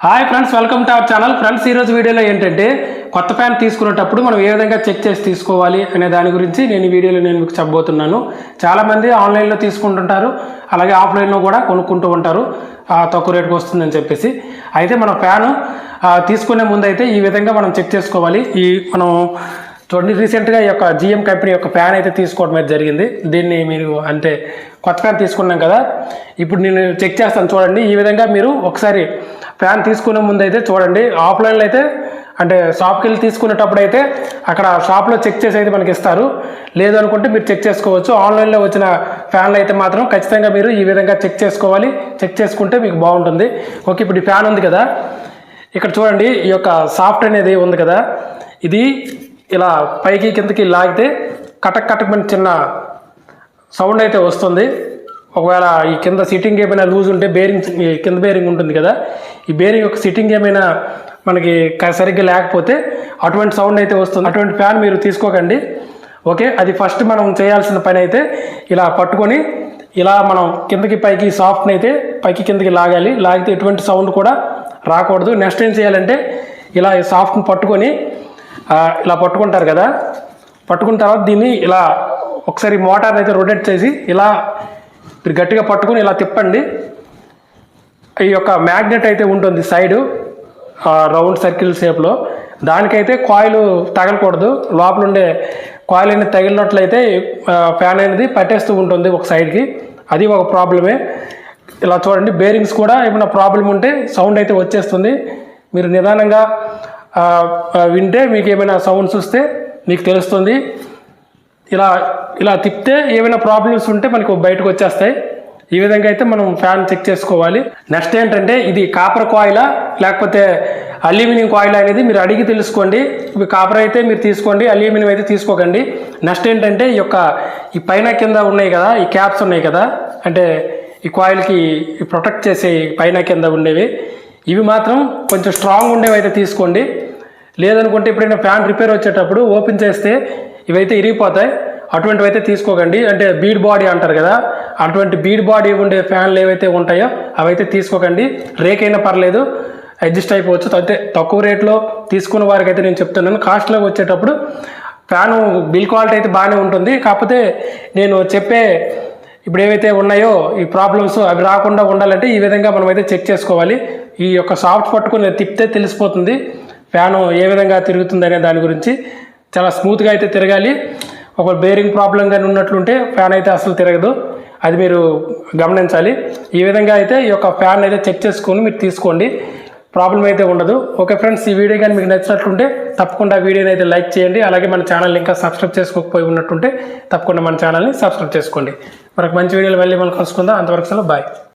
Hi friends welcome to our channel friends ఈరోజు వీడియోలో ఏంటంటే కొత్త ఫ్యాన్ తీసుకునేటప్పుడు మనం ఏ విధంగా చెక్ చేసి తీసుకోవాలి అనే దాని గురించి నేను ఈ వీడియోలో నేను మీకు చెప్పబోతున్నాను. చాలామంది ఆన్లైన్లో తీసుకుంటుంటారు అలాగే ఆఫ్లైన్లో కూడా కొనుక్కుంటూ ఉంటారు. తక్కువ రేటుకి వస్తుందని చెప్పేసి. అయితే మన ఫ్యాను తీసుకునే ముందు అయితే ఈ విధంగా మనం చెక్ చేసుకోవాలి. ఈ మనం చూడండి రీసెంట్గా ఈ యొక్క జిఎం కంపెనీ యొక్క ఫ్యాన్ అయితే తీసుకోవడం అయితే జరిగింది. దీన్ని మీరు అంటే కొత్త ఫ్యాన్ తీసుకున్నాం కదా. ఇప్పుడు నేను చెక్ చేస్తాను చూడండి. ఈ విధంగా మీరు ఒకసారి ఫ్యాన్ తీసుకునే ముందు అయితే చూడండి ఆఫ్లైన్లో అయితే అంటే షాప్కి వెళ్ళి తీసుకునేటప్పుడు అయితే అక్కడ షాప్లో చెక్ చేసి అయితే మనకి ఇస్తారు. లేదు అనుకుంటే మీరు చెక్ చేసుకోవచ్చు. ఆన్లైన్లో వచ్చిన ఫ్యాన్లు అయితే మాత్రం ఖచ్చితంగా మీరు ఈ విధంగా చెక్ చేసుకోవాలి. చెక్ చేసుకుంటే మీకు బాగుంటుంది. ఓకే ఇప్పుడు ఈ ఫ్యాన్ ఉంది కదా. ఇక్కడ చూడండి ఈ యొక్క సాఫ్ట్ అనేది ఉంది కదా. ఇది ఇలా పైకి కిందకి లాగితే కటక్ కటకమని చిన్న సౌండ్ అయితే వస్తుంది. ఒకవేళ ఈ కింద సిట్టింగ్ ఏమైనా లూజ్ ఉంటే బేరింగ్ కింద బేరింగ్ ఉంటుంది కదా. ఈ బేరింగ్ యొక్క సిట్టింగ్ ఏమైనా మనకి సరిగ్గా లేకపోతే అటువంటి సౌండ్ అయితే వస్తుంది. అటువంటి ఫ్యాన్ మీరు తీసుకోకండి. ఓకే? అది ఫస్ట్ మనం చేయాల్సిన పని అయితే ఇలా పట్టుకొని ఇలా మనం కిందకి పైకి సాఫ్ట్ని అయితే పైకి కిందకి లాగాలి. లాగితే ఎటువంటి సౌండ్ కూడా రాకూడదు. నెక్స్ట్ ఏం చేయాలంటే ఇలా ఈ సాఫ్ట్ని పట్టుకొని ఇలా పట్టుకుంటారు కదా? పట్టుకున్న తర్వాత దీన్ని ఇలా ఒకసారి మోటార్ని అయితే రొటేట్ చేసి ఇలా మీరు గట్టిగా పట్టుకొని ఇలా తిప్పండి. ఈ యొక్క మ్యాగ్నెట్ అయితే ఉంటుంది సైడు రౌండ్ సర్కిల్ షేప్లో దానికైతే కాయిల్ తగలకూడదు. లోపల ఉండే కాయిల్ అనేది తగిలినట్లయితే ఫ్యాన్ అనేది పట్టేస్తూ ఉంటుంది ఒక సైడ్కి అది ఒక ప్రాబ్లమే ఇలా చూడండి బేరింగ్స్ కూడా ఏమైనా ప్రాబ్లం ఉంటే సౌండ్ అయితే వచ్చేస్తుంది. మీరు నిదానంగా వింటే మీకు ఏమైనా సౌండ్స్ వస్తే మీకు తెలుస్తుంది. ఇలా ఇలా తిప్పితే ఏమైనా ప్రాబ్లమ్స్ ఉంటే మనకు బయటకు వచ్చేస్తాయి. ఈ విధంగా అయితే మనం ఫ్యాన్ చెక్ చేసుకోవాలి. నెక్స్ట్ ఏంటంటే ఇది కాపర్ కాయిలా లేకపోతే అల్యూమినియం కాయిల్ అనేది మీరు అడిగి తెలుసుకోండి. ఇవి కాపర్ అయితే మీరు తీసుకోండి అల్యూమినియం అయితే తీసుకోకండి. నెక్స్ట్ ఏంటంటే ఈ యొక్క ఈ పైన కింద ఉన్నాయి కదా ఈ క్యాప్స్ ఉన్నాయి కదా. అంటే ఈ కాయిల్కి ప్రొటెక్ట్ చేసే పైన కింద ఉండేవి. ఇవి మాత్రం కొంచెం స్ట్రాంగ్ ఉండేవి అయితే తీసుకోండి. లేదనుకుంటే ఎప్పుడైనా ఫ్యాన్ రిపేర్ వచ్చేటప్పుడు ఓపెన్ చేస్తే ఇవైతే ఇరిగిపోతాయి. అటువంటివి అయితే తీసుకోకండి. అంటే బీడ్ బాడీ అంటారు కదా అటువంటి బీడ్ బాడీ ఉండే ఫ్యాన్లు ఏవైతే ఉంటాయో అవైతే తీసుకోకండి. రేక్ అయినా పర్లేదు అడ్జస్ట్ అయిపోవచ్చు. అయితే తక్కువ రేట్లో తీసుకున్న వారికి అయితే నేను చెప్తున్నాను. కాస్ట్లో వచ్చేటప్పుడు ఫ్యాను బిల్ క్వాలిటీ అయితే బాగానే ఉంటుంది. కాకపోతే నేను చెప్పే ఇప్పుడు ఏవైతే ఉన్నాయో ఈ ప్రాబ్లమ్స్ అవి రాకుండా ఉండాలంటే ఈ విధంగా మనం అయితే చెక్ చేసుకోవాలి. ఈ యొక్క సాఫ్ట్ పట్టుకుని తిప్పితే తెలిసిపోతుంది. ఫ్యాను ఏ విధంగా తిరుగుతుంది అనే దాని గురించి చాలా స్మూత్గా అయితే తిరగాలి. ఒక బేరింగ్ ప్రాబ్లం కానీ ఉన్నట్లుంటే ఫ్యాన్ అయితే అసలు తిరగదు. అది మీరు గమనించాలి. ఈ విధంగా అయితే ఈ యొక్క ఫ్యాన్ అయితే చెక్ చేసుకొని మీరు తీసుకోండి. ప్రాబ్లం అయితే ఉండదు. ఓకే ఫ్రెండ్స్ ఈ వీడియో కానీ మీకు నచ్చినట్లుంటే తప్పకుండా వీడియోని అయితే లైక్ చేయండి. అలాగే మన ఛానల్ ఇంకా సబ్స్క్రైబ్ చేసుకోకపోయి ఉన్నట్టుంటే తప్పకుండా మన ఛానల్ని సబ్స్క్రైబ్ చేసుకోండి. మనకు మంచి వీడియోలు మళ్ళీ మనం కలుసుకుందాం. అంతవరకు సెలవు. బాయ్.